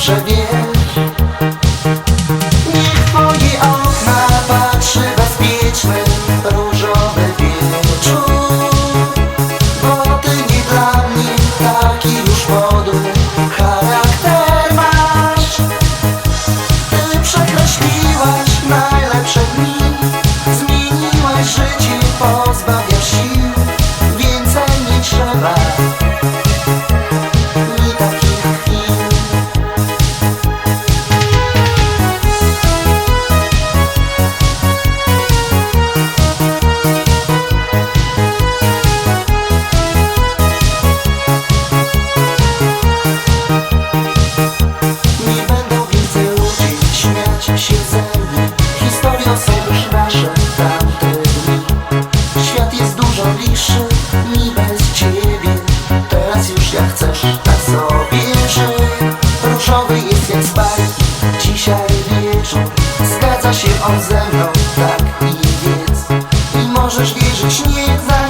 dobrze wiesz Niech twoje okna patrzy bezpieczny Różowy wieczór. Bo ty nie dla mnie taki już podły Charakter masz. Ty przekreśliłaś najlepsze dni Zmieniłaś życie, pozbawiasz sił mnie Historią nasze tamte dni Świat jest dużo bliższy mi bez ciebie. Teraz już jak chcesz na sobie żyj. Różowy jest jak z bajki, dzisiaj wieczór Zgadza się on ze mną, tak i wiedz I możesz wierzyć, nie za